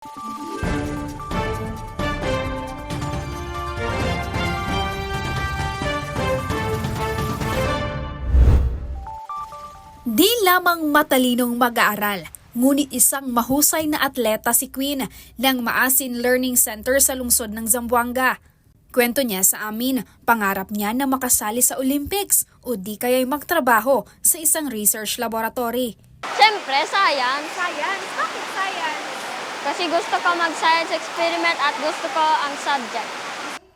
Di lamang matalinong mag-aaral, ngunit isang mahusay na atleta si Queen ng Maasin Learning Center sa lungsod ng Zamboanga. Kwento niya sa amin, pangarap niya na makasali sa Olympics o di kaya'y magtrabaho sa isang research laboratory. Siyempre, science. Science? Bakit science? Kasi gusto ko mag-science experiment at gusto ko ang subject.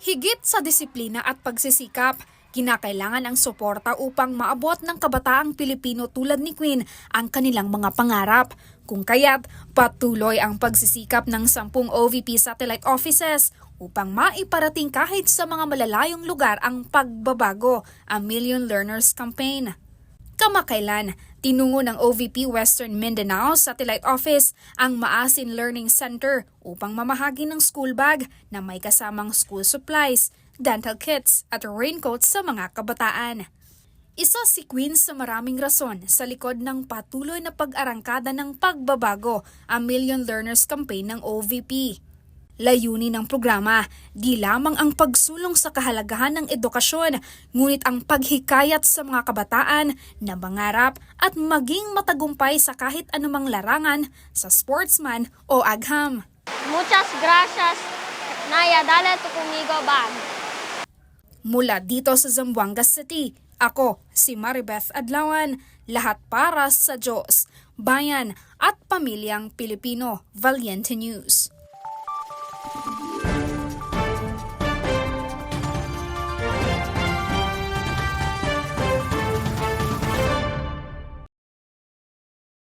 Higit sa disiplina at pagsisikap, kinakailangan ang suporta upang maabot ng kabataang Pilipino tulad ni Queen ang kanilang mga pangarap. Kung kaya't patuloy ang pagsisikap ng sampung OVP satellite offices upang maiparating kahit sa mga malalayong lugar ang pagbabago, ang Million Learners Campaign. Kamakailan, tinungo ng OVP Western Mindanao Satellite Office ang Maasin Learning Center upang mamahagi ng school bag na may kasamang school supplies, dental kits at raincoats sa mga kabataan. Isa si Queen sa maraming rason sa likod ng patuloy na pag-arangkada ng pagbabago ang Million Learners Campaign ng OVP. Layunin ng programa, di lamang ang pagsulong sa kahalagahan ng edukasyon, ngunit ang paghikayat sa mga kabataan na mangarap at maging matagumpay sa kahit anumang larangan sa sportsman o agham. Muchas gracias. Naya, dale to conmigo bag. Mula dito sa Zamboanga City, ako si Maribeth Adlawan, lahat para sa Diyos, bayan at pamilyang Pilipino, Valiente News. Thank you.